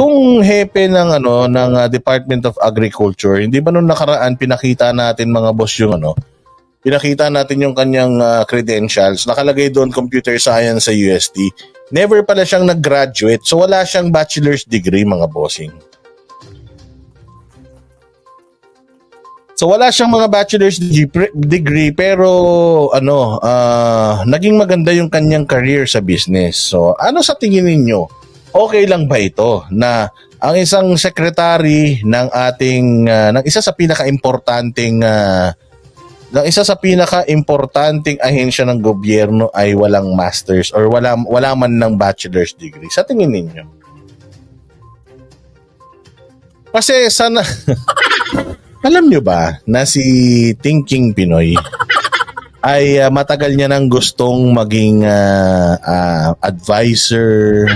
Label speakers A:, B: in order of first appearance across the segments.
A: itong hepe ng ano ng ah, Department of Agriculture, hindi ba nung nakaraan pinakita natin mga boss yung ano? Pinakita natin yung kanyang ah, credentials. Nakalagay doon computer science sa UST. Never pala siyang nag-graduate. So wala siyang bachelor's degree mga bossing. So wala siyang mga bachelor's degree, pero ano, ah, naging maganda yung kanyang career sa business. So ano sa tingin ninyo? Okay lang ba ito na ang isang secretary ng ating ah, ng isa sa pinaka-importanting ah, ng isa sa pinaka-importanting ahensya ng gobyerno ay walang masters or wala wala man ng bachelor's degree. Sa tingin ninyo? Kasi sana Alam nyo ba na si Thinking Pinoy ay ah, matagal niya nang gustong maging ah, ah, advisor,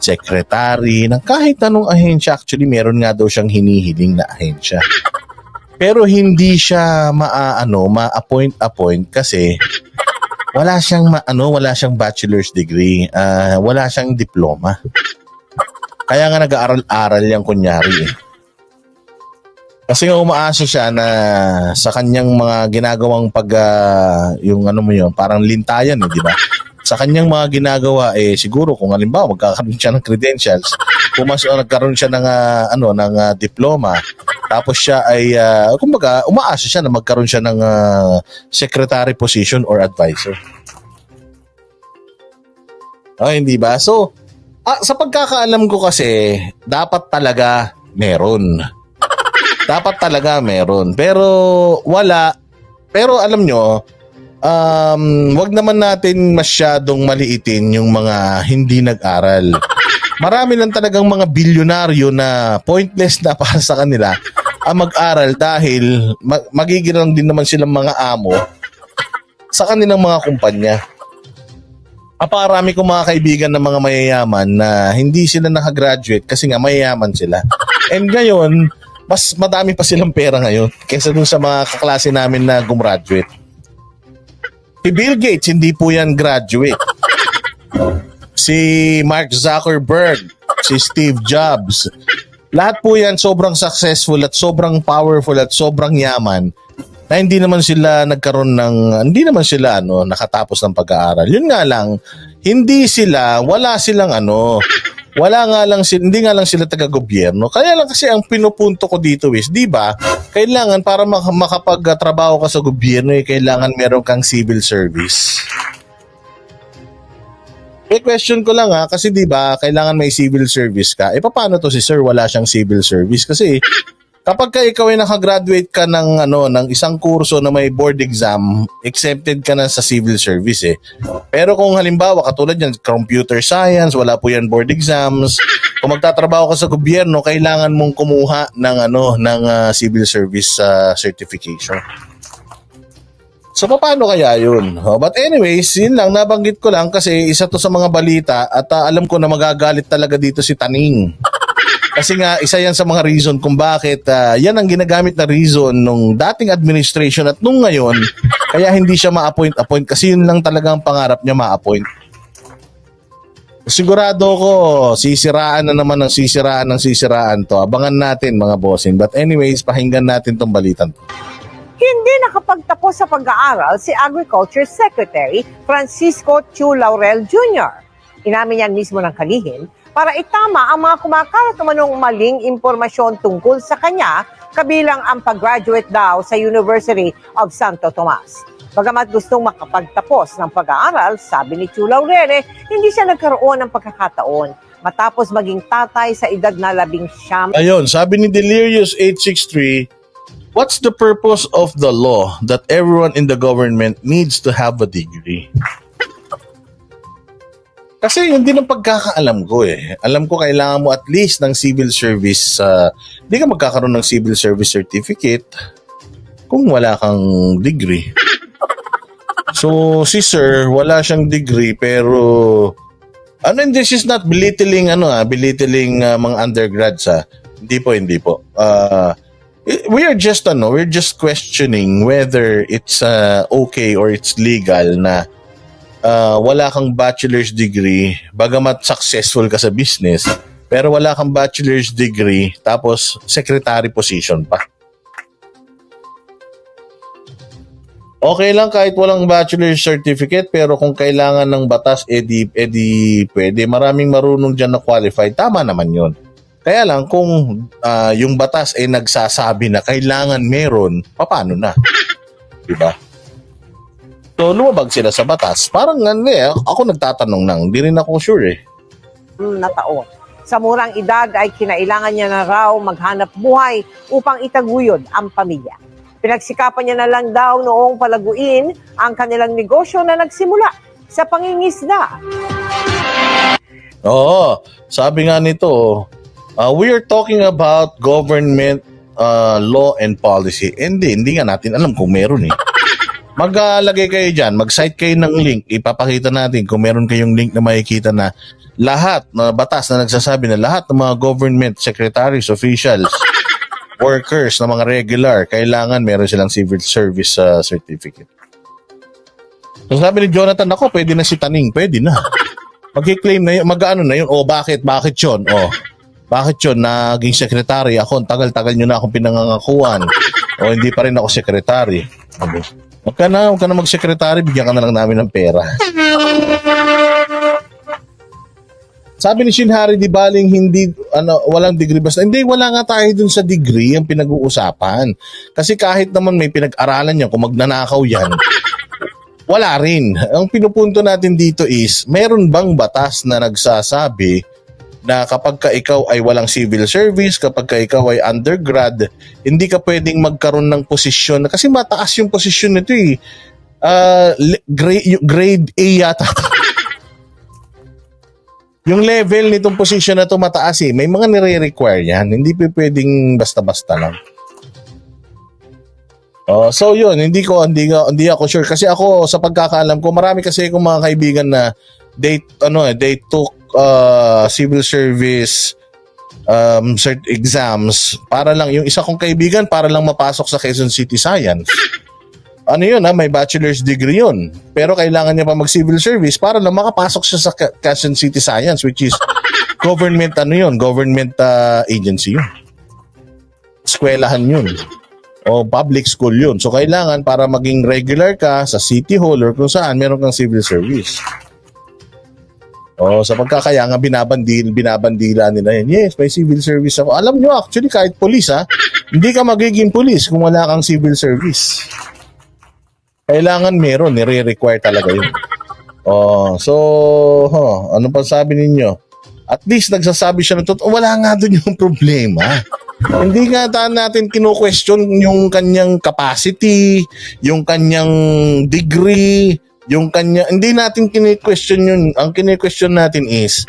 A: secretary ng kahit anong ahensya. Actually, meron nga daw siyang hinihiling na ahensya. Pero hindi siya maaano, ma-appoint-appoint kasi wala siyang maano, wala siyang bachelor's degree, ah, wala siyang diploma. Kaya nga nag-aaral-aral yan kunyari eh. Kasi nga umaasa siya na sa kanyang mga ginagawang pag ah, yung ano mo yun, parang lintayan eh, di ba? Sa kanyang mga ginagawa eh siguro kung halimbawa magkakaroon siya ng credentials, mas ah, nagkaroon siya ng ah, ano ng ah, diploma, tapos siya ay ah, kumbaga umaasa siya na magkaroon siya ng ah, secretary position or advisor. Ah, hindi ba? So, ah, sa pagkakaalam ko kasi, dapat talaga meron dapat talaga meron. Pero wala. Pero alam nyo, um, wag naman natin masyadong maliitin yung mga hindi nag-aral. Marami lang talagang mga bilyonaryo na pointless na para sa kanila ang mag-aral dahil ma- magiging lang din naman silang mga amo sa kanilang mga kumpanya. Aparami kong mga kaibigan ng mga mayayaman na hindi sila nakagraduate kasi nga mayayaman sila. And ngayon, mas madami pa silang pera ngayon kaysa dun sa mga kaklase namin na gumraduate. Si Bill Gates, hindi po yan graduate. Si Mark Zuckerberg, si Steve Jobs, lahat po yan sobrang successful at sobrang powerful at sobrang yaman na hindi naman sila nagkaroon ng hindi naman sila ano nakatapos ng pag-aaral. Yun nga lang, hindi sila wala silang ano wala nga lang sila, hindi nga lang sila taga-gobyerno. Kaya lang kasi ang pinupunto ko dito is, di ba, kailangan para mak- makapagtrabaho ka sa gobyerno, eh, kailangan meron kang civil service. Eh, question ko lang ha, kasi di ba, kailangan may civil service ka. Eh, paano to si sir, wala siyang civil service? Kasi, kapag ka ikaw ay nakagraduate ka ng, ano, ng isang kurso na may board exam, accepted ka na sa civil service eh. Pero kung halimbawa, katulad yan, computer science, wala po yan board exams. Kung magtatrabaho ka sa gobyerno, kailangan mong kumuha ng, ano, ng ah, civil service ah, certification. So, paano kaya yun? Oh, but anyways, yun lang, nabanggit ko lang kasi isa to sa mga balita at ah, alam ko na magagalit talaga dito si Taning. Kasi nga, isa yan sa mga reason kung bakit ah, yan ang ginagamit na reason nung dating administration at nung ngayon, kaya hindi siya ma-appoint-appoint kasi yun lang talagang pangarap niya ma-appoint. Sigurado ko, sisiraan na naman ng sisiraan ng sisiraan to. Abangan natin mga bossing. But anyways, pakinggan natin tong balitan to.
B: Hindi nakapagtapos sa pag-aaral si Agriculture Secretary Francisco Chu Laurel Jr. Inamin niyan mismo ng kalihim para itama ang mga kumakalat namanong maling impormasyon tungkol sa kanya kabilang ang pag-graduate daw sa University of Santo Tomas. Bagamat gustong makapagtapos ng pag-aaral, sabi ni Chu Laurel, eh, hindi siya nagkaroon ng pagkakataon matapos maging tatay sa edad na labing siyam
A: Ayun, sabi ni Delirious 863, What's the purpose of the law that everyone in the government needs to have a degree? Kasi yun din ang pagkakaalam ko eh. Alam ko kailangan mo at least ng civil service. Uh, di ka magkakaroon ng civil service certificate kung wala kang degree. So, si sir, wala siyang degree pero ano, and this is not belittling ano ah, belittling ah, mga undergrads ah. Hindi po, hindi po. Uh, we are just ano, we're just questioning whether it's uh, okay or it's legal na uh, wala kang bachelor's degree bagamat successful ka sa business pero wala kang bachelor's degree, tapos secretary position pa. Okay lang kahit walang bachelor's certificate, pero kung kailangan ng batas, edi, edi pwede. Maraming marunong dyan na qualified. Tama naman yun. Kaya lang, kung ah, yung batas ay nagsasabi na kailangan meron, paano na? Diba? So, lumabag sila sa batas. Parang ano eh, ako nagtatanong nang, hindi rin ako sure eh.
B: mm, na taon. Sa murang edad ay kinailangan niya na raw maghanap buhay upang itaguyod ang pamilya. Pinagsikapan niya na lang daw noong palaguin ang kanilang negosyo na nagsimula sa pangingisda.
A: Oo, sabi nga nito, uh, we are talking about government uh, law and policy. Hindi, hindi nga natin alam kung meron eh. Maglagay kayo dyan, mag-site kayo ng link, ipapakita natin kung meron kayong link na makikita na lahat na batas na nagsasabi na lahat ng mga government secretaries, officials, workers na mga regular, kailangan meron silang civil service uh, certificate. So sabi ni Jonathan, ako, pwede na si Taning, pwede na. Magki-claim na yun, mag-ano na yun, o bakit, bakit yun, o bakit yun, naging secretary ako, tagal-tagal nyo na akong pinangangakuan, o hindi pa rin ako secretary. Sabi, Huwag ka na, huwag ka na mag-secretary, bigyan ka na lang namin ng pera. Sabi ni Shinhari, di baling hindi, ano, walang degree basta. Hindi, wala nga tayo dun sa degree ang pinag-uusapan. Kasi kahit naman may pinag-aralan yan, kung magnanakaw yan, wala rin. Ang pinupunto natin dito is, meron bang batas na nagsasabi na kapag ka ikaw ay walang civil service, kapag ka ikaw ay undergrad, hindi ka pwedeng magkaroon ng posisyon. Kasi mataas yung posisyon nito eh. Ah, le- grade, grade A yata. yung level nitong position na to mataas eh. May mga nire-require yan. Hindi pwedeng basta-basta lang. Oh, so yun, hindi ko hindi, hindi ako sure kasi ako sa pagkakaalam ko marami kasi akong mga kaibigan na they ano eh, they took uh, civil service um, cert exams para lang yung isa kong kaibigan para lang mapasok sa Quezon City Science. Ano yun ha, may bachelor's degree yun. Pero kailangan niya pa mag-civil service para lang makapasok siya sa Quezon City Science which is government ano yun, government uh, agency yun. Eskwelahan yun. O public school yun. So kailangan para maging regular ka sa city hall or kung saan meron kang civil service. O sa pagkakaya nga binabandil, binabandila nila yan. Yes, may civil service ako. Alam nyo actually kahit police ha, hindi ka magiging police kung wala kang civil service. Kailangan meron, nire-require talaga yun. Oh, so, huh, ano pa sabi ninyo? At least nagsasabi siya ng totoo, wala nga doon yung problema. Hindi nga ta natin kino-question yung kanyang capacity, yung kanyang degree, yung kanya hindi natin kini-question yun. Ang kini-question natin is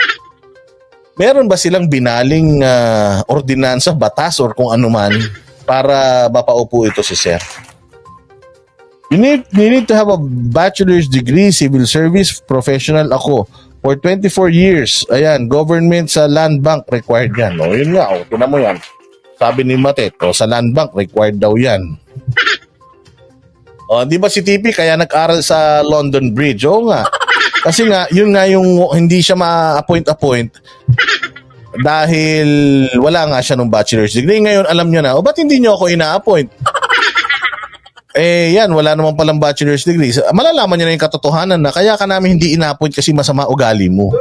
A: meron ba silang binaling ah, ordinansa, batas or kung ano man para mapaupo ito si Sir? You need, you need to have a bachelor's degree, civil service, professional ako. For 24 years, ayan, government sa land bank required yan. O, yun nga, o, tinan mo yan. Sabi ni Matet, o, sa land bank required daw yan. O, di ba si TP kaya nag-aral sa London Bridge? Oo nga. Kasi nga, yun nga yung hindi siya ma-appoint-appoint dahil wala nga siya nung bachelor's degree. Ngayon, alam niya na, o, ba't hindi niyo ako ina-appoint? Eh, yan, wala namang palang bachelor's degree. Malalaman niya na yung katotohanan na kaya ka namin hindi ina-appoint kasi masama ugali mo.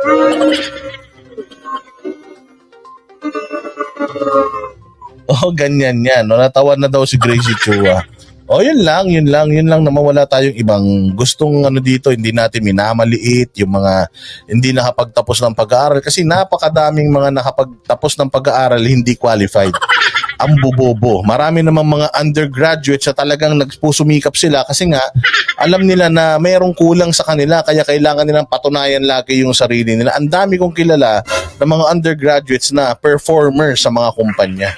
A: Oh, ganyan yan. No? Natawan na daw si Gracie Chua. Oh, yun lang, yun lang, yun lang naman wala tayong ibang gustong ano dito, hindi natin minamaliit yung mga hindi nakapagtapos ng pag-aaral kasi napakadaming mga nakapagtapos ng pag-aaral hindi qualified. Ang bubobo. Marami namang mga undergraduates sa talagang nagpusumikap sila kasi nga alam nila na mayroong kulang sa kanila kaya kailangan nilang patunayan lagi yung sarili nila. Ang dami kong kilala ng mga undergraduates na performer sa mga kumpanya.